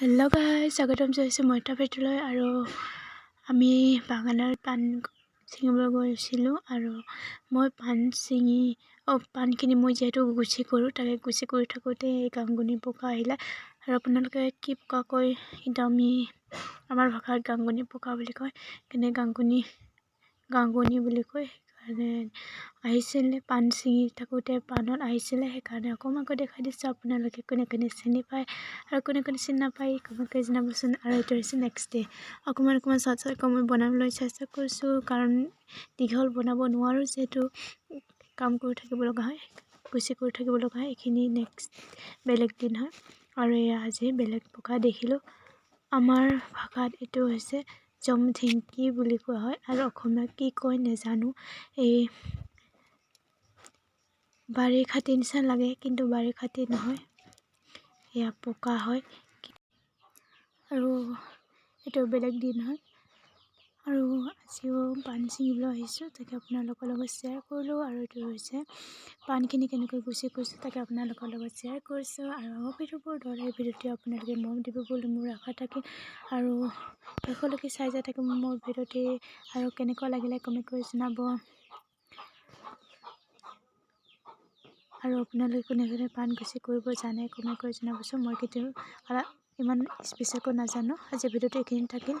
Hello' গাই স্বাগতম জনাইছোঁ মইতা পেটলৈ আৰু আমি বাগানত পাণ ছিঙিবলৈ গৈছিলোঁ আৰু মই পাণ ছিঙি পাণখিনি মই যিহেতু গুচি কৰোঁ, তাকে গুচি কৰি থাকোঁতে এই গাংগুনী পকা আহিলে আৰু আপোনালোকে কি পকা কয় কিন্তু আমি আমাৰ ভাষাত গাংগুনী পকা বুলি কয়, কেনে গাংগুনী গাংগুনী বুলি কয় আহিছিলে পাণ ছিঙি থাকোঁতে পাণত আহিছিলে সেইকাৰণে অকণমানকৈ দেখাই দিছোঁ আপোনালোকে কোনে কোনে চিনি পায় আৰু কোনে কোনে চিনি নাপায় কমেণ্টকৈ জনাবচোন আৰু এইটো হৈছে নেক্সট ডে অকণমান অকণমান চৰ্ট চৰ্টকৈ মই বনাবলৈ চেষ্টা কৰিছোঁ, কাৰণ দীঘল বনাব নোৱাৰোঁ যিহেতু কাম কৰি থাকিব লগা হয়, গুচি কৰি থাকিব লগা হয়, এইখিনি নেক্সট বেলেগ দিন হয়। আৰু এয়া আজি বেলেগ পকা দেখিলোঁ। আমাৰ ভাষাত এইটো হৈছে জমঢিংকি বুলি কোৱা হয় আৰু অসমীয়াত কি কয় নেজানো। এই বাৰিষাটি নিচিনা লাগে, কিন্তু বাৰিষাটি নহয় এয়া পকা হয়। আৰু এইটো বেলেগ দিন হয়। আজিও পাণ ছিঙিবলৈ আহিছোঁ তাকে আপোনালোকৰ লগত শ্বেয়াৰ কৰিলোঁ আৰু এইটো হৈছে পাণখিনি কেনেকৈ গুচি কৰিছোঁ তাকে আপোনালোকৰ লগত শ্বেয়াৰ কৰিছোঁ আৰু আগৰ ভিডিঅ'বোৰ দৰে ভিডিঅ'টো আপোনালোকে মৰম দিব বুলি মোৰ আশা থাকিল আৰু শেষলৈকে চাই যাই থাকিব মোৰ ভিডিঅ'টি আৰু কেনেকুৱা লাগিলে কমেণ্ট কৰি জনাব। আৰু আপোনালোকে কোনে কোনে পাণ গুচি কৰিব জানে কমেণ্ট কৰি জনাবচোন মই কিন্তু ইমান স্পেচিয়েলকৈ নাজানো আজি ভিডিঅ'টো এইখিনি থাকিল।